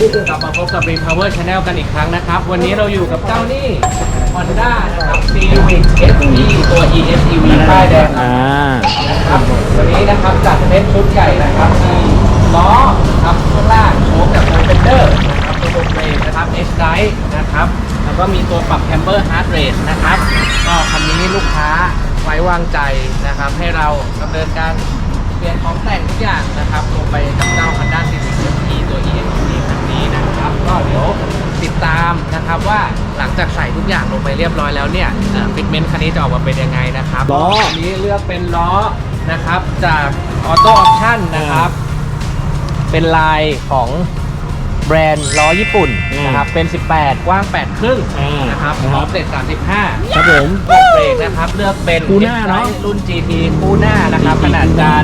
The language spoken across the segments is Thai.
กลับมาพบกับ Green Power Channel กันอีกครั้งนะครับ วันนี้เราอยู่กับเจ้านี่ Honda นะครับ Civic SE ตัว ESEV ป้ายแดงอ่านะครับวันนี้นะครับจัดเซตชุดใหญ่นะครับมีล้อนะครับข้างล่างโชว์แบบโ o เ e นเดอร์นะครับตัวเบรกนะครับ H drive นะครับ แล้วก็มีตัวปรับแคมเบอร์ฮาร์ดเรทนะครับ ก็คันนี้ลูกค้าไว้วางใจนะครับ ให้เราดำเนินการเปลี่ยนของแต่งทุกอย่างนะครับลงไปกับเจ้า Honda Civic SE ตัว EXT คั นนี้นะครับ ก็เดี๋ยวติดตามนะครับว่าหลังจากใส่ทุกอย่างลงไปเรียบร้อยแล้วเนี่ยฟิตเมนต์คันนี้จะออกมาเป็นยังไงนะครับล้อ อันนี้เลือกเป็นล้อนะครับจากออโต้ออปชั่นนะครับ เป็นลายของแบรนด์ล้อญี่ปุ่นอืมนะครับเป็น 18 กว้าง8ครึ่งอ่านนะครับนะครับออฟเซ็ต35 ครับผมลูกเบรก นะครับ เลือกเป็นคู่หน้าเนอะ X-Drive รุ่น GT คู่หน้านะครับ ขนาดจาน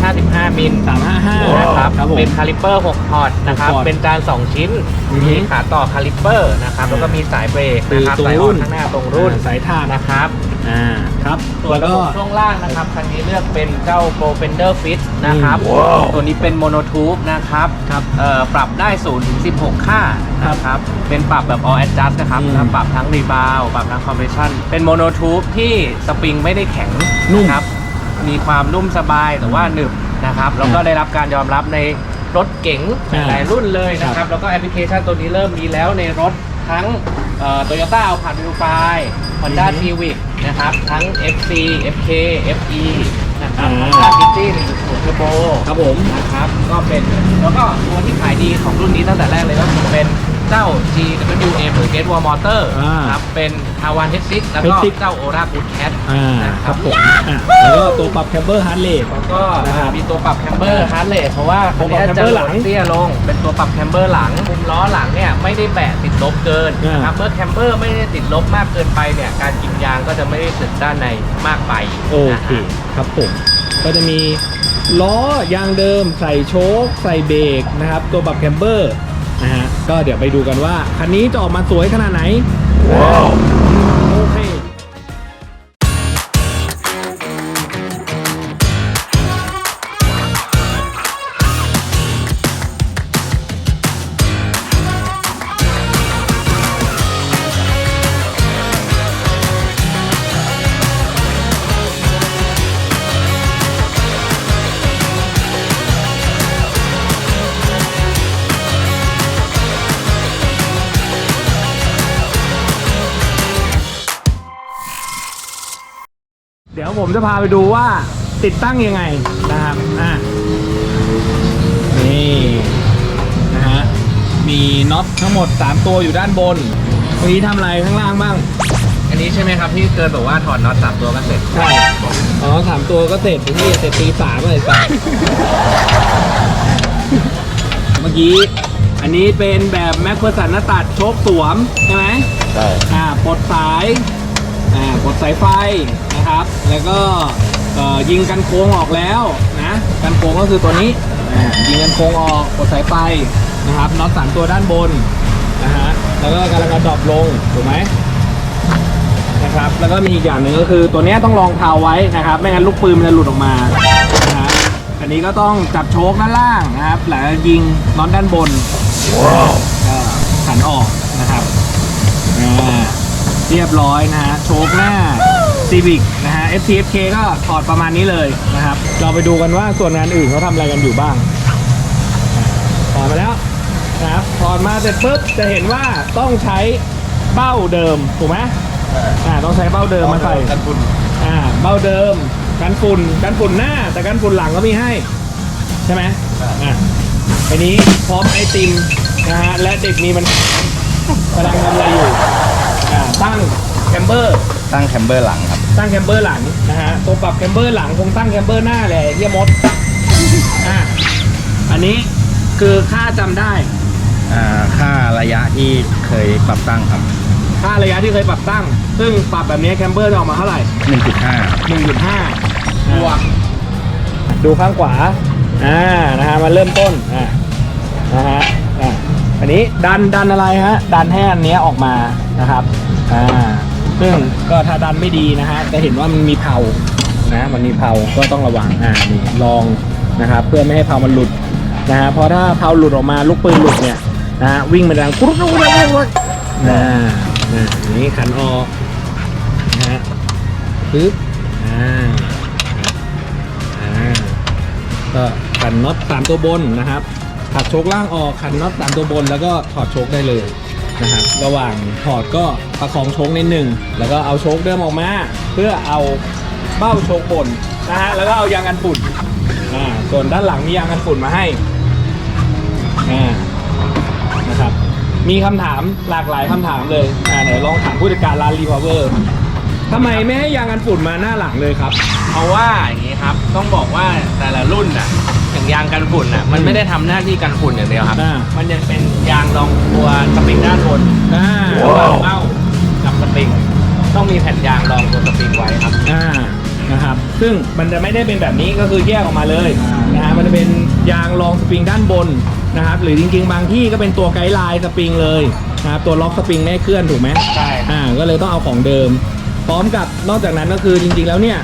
355 มิลสามห้าห้านะครับครับผม เป็นคาลิปเปอร์6พอร์ตนะครับ หกพอร์ตเป็นจาน 2 ชิ้น อือฮึมีขาต่อคาลิปเปอร์นะครับ แล้วก็มีสายเบรกนะครับตรงสายอรุ่อนนข้างหน้าตรงรุ่นสายทาง นะครับ อ่าครับส่วนแล้วระก็บบช่วงล่างนะครับ คันนี้เลือกเป็นเจ้า Pro Fender Fit นะครับ อืมว้าวตัวนี้เป็นโมโนทูบนะครับครับเอ่อปรับได้0ถึง16 ค่านะครับ เป็นปรับแบบ all adjust นะครับอืมแล้วปรับทั้งรีบาวปรับทั้ง compression เป็นโมโนทูบที่สปริงไม่ได้แข็งนุ่มนะครับ มีความนุ่มสบายแต่ว่าหนึบนะครับ แล้วก็อ่าได้รับการยอมรับในรถเก๋งอ่าหลายรุ่นเลยนะคครัรับ บ แล้วก็แอปพลิเคชันตัวนี้เริ่มมีแล้วในรถทั้งโตโยต้าเอาผ่านวิวไฟ Honda อือฮึ Civic นะครับ ทั้ง FC FK FE นะครับอ่า Honda City 1.0 Turbo ครับผม นะครับ ก็เป็น แล้วก็ตัวที่ขายดีของรุ่นนี้ตั้งแต่แรกเลยก็คือเป็น เจ้า GWM หรือ Gate Wall Motor อ่าครับเป็น R1 H6 แล้วก็ H6 เจ้า Ora Good Cat อ่านะคครัรับบผมอะแล้วก็ตัวปรับแคมเบอร์ฮาร์ดเรท แล้วก็นะครับมีตัวปรับแคมเบอร์ฮาร์ดเรทเพราะว่าตัวปรับคันแคมนี้เบอร์จะหลังเตี้ยลง เป็นตัวปรับแคมเบอร์หลังมุมล้อหลังเนี่ยไม่ได้แบะติดลบเกินอ่าน นะครับเมื่อแคมเบอร์ไม่ได้ติดลบมากเกินไปเนี่ยการกินยางก็จะไม่ได้สึกด้านในมากไปโอนะเคฮะครับผม ก็จะมีล้อยางเดิม ใส่โชคใส่เบรกนะครับ ตัวปรับแคมเบอร์ นะฮะก็เดี๋ยวไปดูกันว่าคันนี้จะออกมาสวยขนาดไหน ว้าว เดี๋ยวผมจะพาไปดูว่าติดตั้งยังไงนะครับอะนี่นะฮะมีน็อตทั้งหมด 3 ตัวอยู่ด้านบนเมื่อกี้ทำอะไรข้างล่างบ้าง อันนี้ใช่ไหมครับที่เกินบอกว่าถอดน็อตสามตัวก็เสร็จ ใช่ อ๋อสามตัวก็เสร็จที่เสร็จตีสามเลยสามเมื่อกี้ อันนี้เป็นแบบแม็กเ e อร์สันหน้าตัดโชคสวม ใช่ไหมใช่ อ่าปลดสาย อ่าปลด สายไฟนะครับ แล้วก็เอ่อยิงกันโค้งออกแล้วนะกันโค้งก็คือตัวนี้อ่ายิงกันโค้งออกปลดสายไฟนะครับน็อตสามตัวด้านบนนะฮะแล้วก็กำลังจะดรอปลงถูกไหมนะครับแล้วก็มีอีกอย่างหนึ่งก็คือตัวเนี้ยต้องรองเท้าไว้นะครับ ไม่งั้นลูกปืนมันจะหลุดออกมานะฮะอันนี้ก็ต้องจับโชคด้านล่างนะครับ แล้วยิงน็อตด้านบนก็ขันออกนะครับอ่า เรียบร้อยนะฮะโชคหน้า Civic นะฮะ FTFK ก็ถอดประมาณนี้เลยนะครับ เราไปดูกันว่าส่วนงานอื่นเขาทำอะไรกันอยู่บ้างอะถอดมาแล้วนะครับถอดมาเสร็จปุ๊บจะเห็นว่าต้องใช้เบ้าเดิมถูกไหมอ่าต้องใช้เบ้าเดิมมาใส่กันฝุ่นอ่าเบ้าเดิมกันฝุ่นกันฝุ่นหน้า แต่กันฝุ่นหลังก็มีให้ ใช่ไหมอ่าอันนี้พร้อมไอติมนะฮะและเด็กนี้มันกำลังทำอะไรอยู่อ่าตั้งแคม เบอร์ ตั้งแคมเบอร์หลังครับ ตั้งแคมเบอร์หลังนะฮะตัวปรับแคมเบอร์หลังคงตั้งแคมเบอร์หน้าแหละเฮียมดอ่าอันนี้คือค่าจำได้อ่าค่าระยะที่เคยปรับตั้งครับ ค่าระยะที่เคยปรับตั้ง ซึ่งปรับแบบนี้แคมเบอร์จะออกมาเท่าไหร่ 1.5 1.5บวกดูข้างขวาอ่านะฮะมาเริ่มต้นอ่านะฮะอ่าอันนี้ดันดันอะไรฮะดันให้อันเนี้ยออกมานะครับอ่า ซึ่งก็ถ้าดันไม่ดีนะฮะจะเห็นว่ามันมีเผานะมันมีเผาก็ต้องระวังอ่านี่ลองนะครับเพื่อไม่ให้เผามันหลุดนะฮะเพราะถ้าเผาหลุดออกมาลูกปืนหลุดเนี่ยนะฮะวิ่งมาดังกรุ๊กกรุ๊กกรุ๊กกรุ๊กนะนะนี่ขันออกนะฮะปึ๊บอ่าอ่าก็ขันน็อตสามตัวบนนะครับถักโชคล่างออกขันน็อตสามตัวบนแล้วก็ถอดโชคได้เลย นะครับ ระหว่างถอดก็ประคองโชคนิดหนึ่งแล้วก็เอาโชคเดิมออกมา เพื่อเอาเบ้าโชคบนนะฮะแล้วก็เอายางกันฝุ่นอ่าส่วนด้านหลังมียางกันฝุ่นมาให้อ่านะครับมีคำถามหลากหลายคำถามเลยอ่าไหนลองถามผู้จัดการร้านรีพาวเวอร์ทำไมไม่ให้ยางกันฝุ่นมาหน้าหลังเลยครับ เพราะว่าอย่างนี้ครับ ต้องบอกว่าแต่ละรุ่นน่ะ ย่างยางกันฝุ่นน่ะมันไม่ได้ทำหน้าที่กันฝุ่นอย่างเดียวครับ อ่า มันยังเป็นยางรองตัวสปริงด้านบนอ่าระหว่างเบ้ากับสปริง ต้องมีแผ่นยางรองตัวสปริงไว้ครับ อ่านะครับ ซึ่งมันจะไม่ได้เป็นแบบนี้ก็คือแยกออกมาเลยนะฮะมันจะเป็นยางรองสปริงด้านบนนะครับ หรือจริง ๆ บางที่ก็เป็นตัวไกด์ไลน์สปริงเลยนะครับตัวล็อกสปริงไม่ให้เคลื่อนถูกไหม ใช่อ่าก็เลยต้องเอาของเดิม พร้อมกับนอกจากนั้นก็คือจริงๆแล้วเนี่ย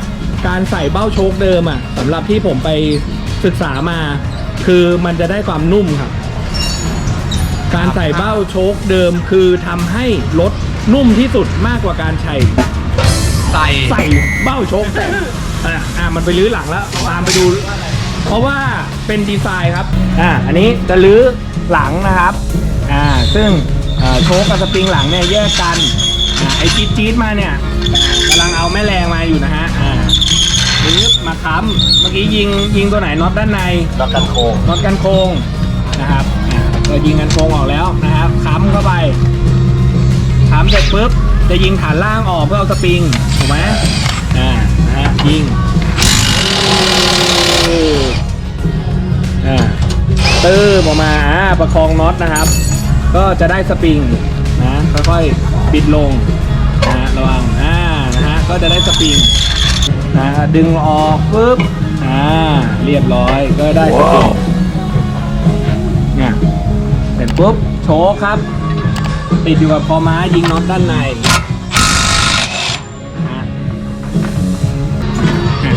การใส่เบ้าโชคเดิมอะสำหรับที่ผมไป ศึกษามา คือมันจะได้ความนุ่มครับ การใส่เบ้าโชคเดิมคือทำให้รถนุ่มที่สุดมากกว่าการใช้ใส่ใส่เบ้าโชคแต่อะอะมันไปลื้อหลังแล้วตามไปดู เพราะว่าเป็นดีไซน์ครับอ่าอันนี้จะลื้อหลังนะครับอ่าซึ่งเอ่อโชคกับสปริงหลังเนี่ยแยกกันอ่าไอ้จี๊ดจี๊ดมาเนี่ยอ่ากำลังเอาแม่แรงมาอยู่นะฮะอ่า ลื้อมาค้ำเมื่อกี้ยิงยิงตัวไหนน็อตด้านในล็อกกันโค้งน็อตกันโค้งนะครับอ่าก็ยิงกันโค้งออกแล้วนะครับค้ำเข้าไปค้ำเสร็จปุ๊บจะยิงฐานล่างออกเพื่อเอาสปริงถูกไหมอ่านะฮะยิงอ่าตื้อออกมาอ่าประคองน็อตนะครับ ก็จะได้สปริงนะค่อยๆบิดลงนะฮะระวังอ่านะฮะก็จะได้สปริง นะดึงออกปุ๊บอ่าเรียบร้อยก็ได้สปริงเนี่ยเสร็จปุ๊บโชว์ครับ ติดอยู่กับคอม้ายิงน็อตด้านในนะอะ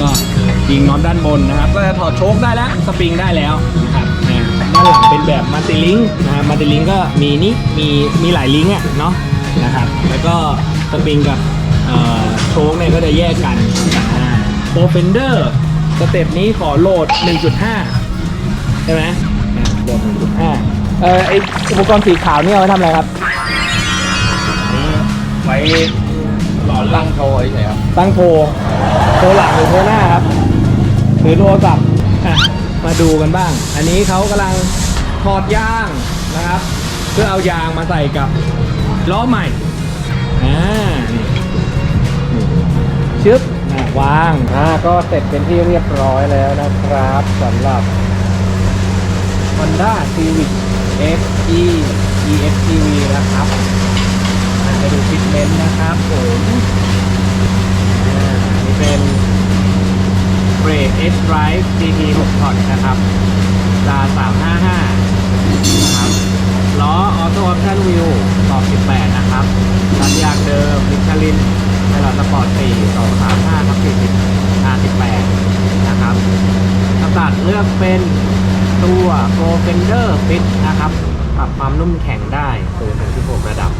ก็ยิงน็อตด้านบนนะครับ ก็จะถอดโชคได้แล้วสปริงได้แล้วนะครับอะด้านหลังเป็นแบบมัลติลิงนะครับมัลติลิงก็มีนี่มีมีหลายลิงก์อะเนาะนะครับแล้วก็สปริงกับเอ่อ โชคเนี่ยก็จะแยกกันโปรเฟนเดอร์สเต็ปนี้ขอโหลด 1.5 ใช่ไหมอะโหลด 1.5 เออไออุปกรณ์สีขาวนี่เอาไว้ทำอะไรครับไว้หล่อล่างโทยใช่ครับตั้งโทรโทรหลังหรือโทรหน้าครับหรือโทรศัพท์อะมาดูกันบ้าง อันนี้เขากำลังถอดยางนะครับ เพื่อเอายางมาใส่กับล้อใหม่อ่านี่นี่ ชึบอะวางอ่าก็เสร็จเป็นที่เรียบร้อยแล้วนะครับสำหรับ Honda Civic FE EXTV นะครับอะไปดูฟิตเมนต์นะครับผมอ่านี่เป็นเบรก S Drive GT 6 Pot นะครับจา355นะครับ ล้อออโต้ออปชั่นวิวต่อ18 นะครับสัญญางเดิมมิชลินไทลอตสปอร์ต4 235ทับ40 R18 นะครับสตัดเลือกเป็นตัวโกลเฟนเดอร์ฟิตนะครับ ปรับความนุ่มแข็งได้0ถึง16 ระดับ